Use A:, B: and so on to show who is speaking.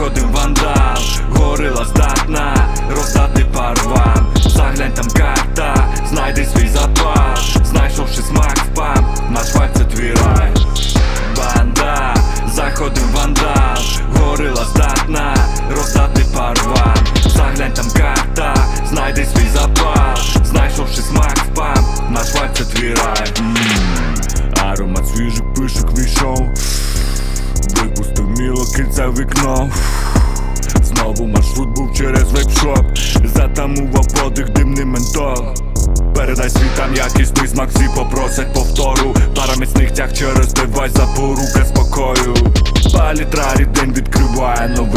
A: ходив вантаж, горила здатна, роздати парван, заглянь там карта, знайди свій запаш, знайшовши смак спам, наш вайб це твій рай. Банда, заходив вантаж, горила здатна, роздати парван, заглянь там карта, знайди свій запаш, знайшовши смак спам, наш вайб це твій рай. Аромат свіжих пишок війшов міло вікно. Знову маршрут був через вебшоп. Затамував подих димний ментол Передай світам якісний смак, всі попросять повтору. Пара міцних тяг через девайс запорука спокою Палітра день відкриває порт